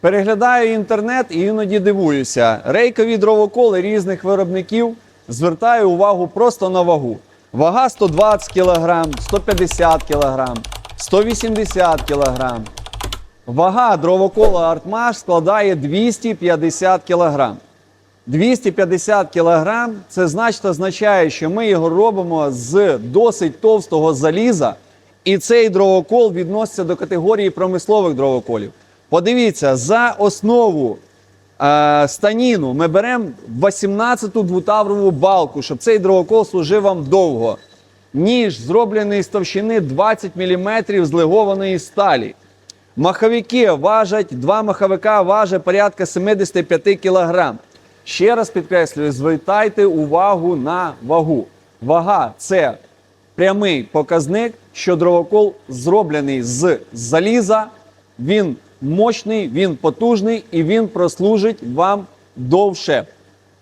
Переглядаю інтернет і іноді дивуюся. Рейкові дровоколи різних виробників звертаю увагу просто на вагу. Вага 120 кг, 150 кг, 180 кг. Вага дровокола Артмаш складає 250 кг. 250 кг це значить означає, що ми його робимо з досить товстого заліза, і цей дровокол відноситься до категорії промислових дровоколів. Подивіться, за основу е, станіну ми беремо 18-ту двутаврову балку, щоб цей дровокол служив вам довго. Ніж зроблений з товщини 20 мм з сталі. Маховики важать, два маховика важать порядка 75 кг. Ще раз підкреслюю, звертайте увагу на вагу. Вага це прямий показник, що дровокол зроблений з заліза, він мощний, він потужний і він прослужить вам довше.